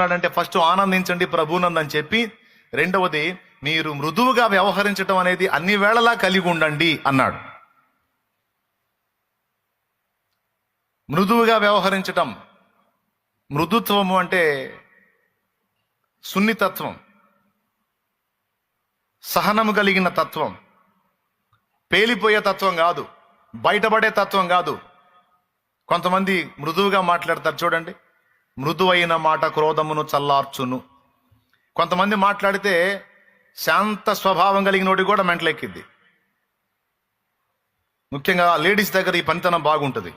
అంటే ఫస్ట్ ఆనందించండి ప్రభునందని చెప్పి రెండవది మీరు మృదువుగా వ్యవహరించడం అనేది అన్ని వేళలా కలిగి ఉండండి అన్నాడు. మృదువుగా వ్యవహరించటం మృదుత్వము అంటే సున్నితత్వం సహనము కలిగిన తత్వం పేలిపోయే తత్వం కాదు బయటపడే తత్వం కాదు. కొంతమంది మృదువుగా మాట్లాడతారు చూడండి. మృదువైన మాట క్రోధమును చల్లార్చును. కొంతమంది మాట్లాడితే శాంత స్వభావం కలిగినోడి కూడా మెంటలెక్కిద్ది. ముఖ్యంగా లేడీస్ దగ్గర ఈ పనితనం బాగుంటుంది.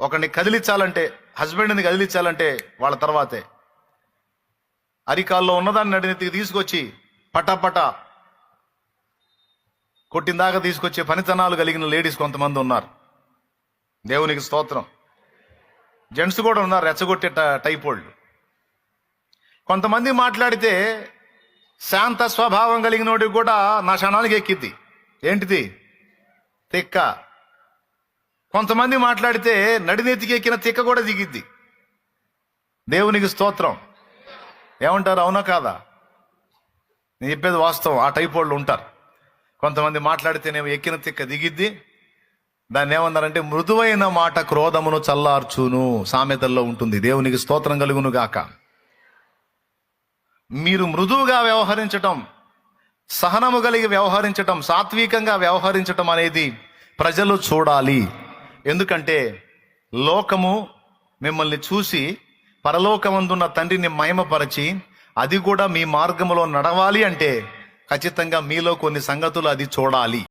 ఒకరిని కదిలించాలంటే హస్బెండ్ని కదిలించాలంటే వాళ్ళ తర్వాతే. అరికాల్లో ఉన్నదాన్ని నడినెత్తికి తీసుకొచ్చి పటాపట కొట్టిందాకా తీసుకొచ్చే పనితనాలు కలిగిన లేడీస్ కొంతమంది ఉన్నారు. దేవునికి స్తోత్రం. జెంట్స్ కూడా ఉన్నారు రెచ్చగొట్టే టైప్ వాళ్ళు. కొంతమంది మాట్లాడితే శాంత స్వభావం కలిగినోడికి కూడా నా క్షణానికి ఎక్కిద్ది. ఏంటిది? తిక్క. కొంతమంది మాట్లాడితే నడినెత్తికి ఎక్కిన తిక్క కూడా దిగిద్ది. దేవునికి స్తోత్రం. ఏమంటారు? అవునా కాదా? నేను చెప్పేది వాస్తవం. ఆ టైప్ వాళ్ళు ఉంటారు. కొంతమంది మాట్లాడితేనేమో ఎక్కిన తిక్క దిగిద్ది. దాన్ని ఏమన్నారంటే మృదువైన మాట క్రోధమును చల్లార్చును సామెతల్లో ఉంటుంది. దేవునికి స్తోత్రం కలుగును గాక. మీరు మృదువుగా వ్యవహరించటం సహనము కలిగి వ్యవహరించటం సాత్వికంగా వ్యవహరించటం అనేది ప్రజలు చూడాలి. ఎందుకంటే లోకము మిమ్మల్ని చూసి పరలోకమందున్న తండ్రిని మహిమపరచి అది కూడా మీ మార్గములో నడవాలి అంటే ఖచ్చితంగా మీలో కొన్ని సంగతులు అది చూడాలి.